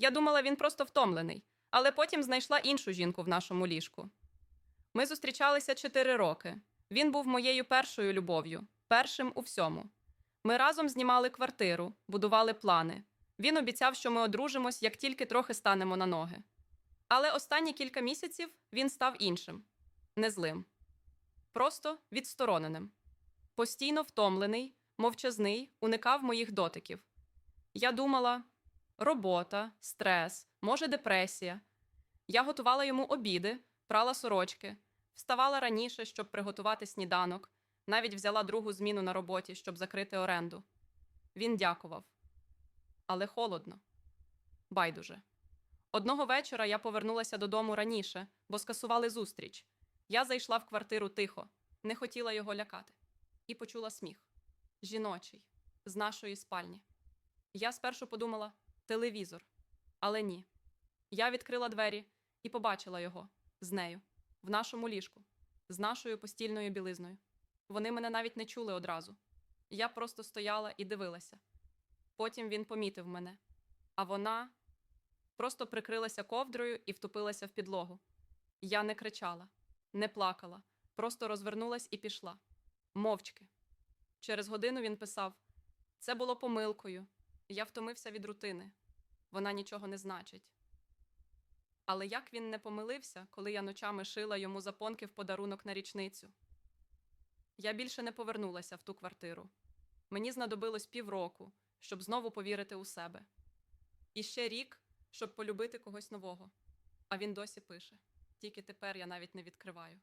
Я думала, він просто втомлений, але потім знайшла іншу жінку в нашому ліжку. Ми зустрічалися чотири роки. Він був моєю першою любов'ю, першим у всьому. Ми разом знімали квартиру, будували плани. Він обіцяв, що ми одружимось, як тільки трохи станемо на ноги. Але останні кілька місяців він став іншим, не злим, просто відстороненим. Постійно втомлений, мовчазний, уникав моїх дотиків. Я думала: робота, стрес, може, депресія. Я готувала йому обіди, прала сорочки, вставала раніше, щоб приготувати сніданок, навіть взяла другу зміну на роботі, щоб закрити оренду. Він дякував. Але холодно. Байдуже. Одного вечора я повернулася додому раніше, бо скасували зустріч. Я зайшла в квартиру тихо, не хотіла його лякати, і почула сміх жіночий, з нашої спальні. Я спершу подумала телевізор, але ні. Я відкрила двері і побачила його з нею, в нашому ліжку, з нашою постільною білизною. Вони мене навіть не чули одразу. Я просто стояла і дивилася. Потім він помітив мене, а вона просто прикрилася ковдрою і втупилася в підлогу. Я не кричала, не плакала, просто розвернулась і пішла. Мовчки. Через годину він писав: Це було помилкою. Я втомився від рутини. Вона нічого не значить. Але як він не помилився, коли я ночами шила йому запонки в подарунок на річницю? Я більше не повернулася в ту квартиру. Мені знадобилось півроку, щоб знову повірити у себе. І ще рік, щоб полюбити когось нового. А він досі пише. Тільки тепер я навіть не відкриваю.